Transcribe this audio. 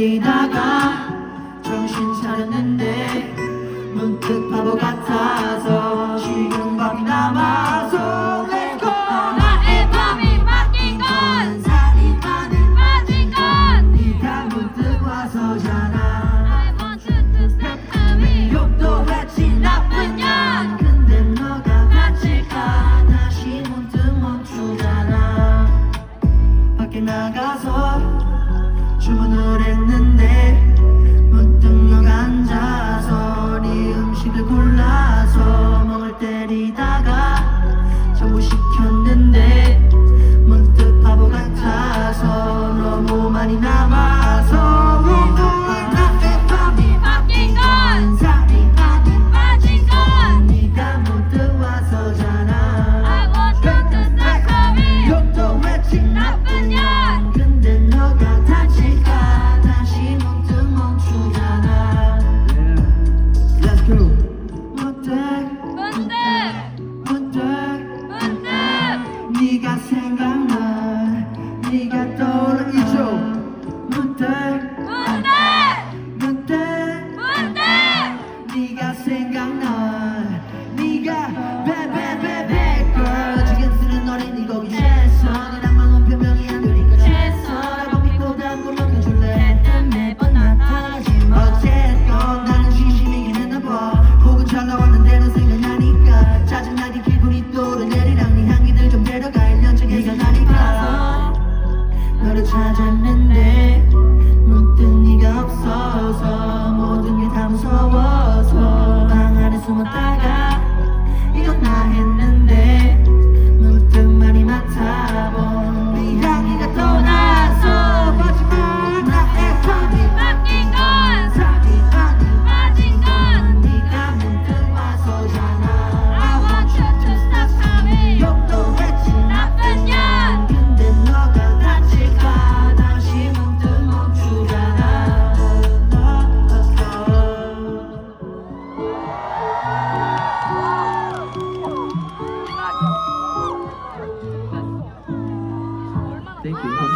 흔들리다가 정신 차렸는데 문득 바보 같아서 지금 밤이 남아서 Let's 나의 밤이 맡긴 건 살이 나는 맞은 건 네가 문득 와서잖아. 나가서 주문을 했는데 생각나. 네가 떠오르 이쪽 문득 alma.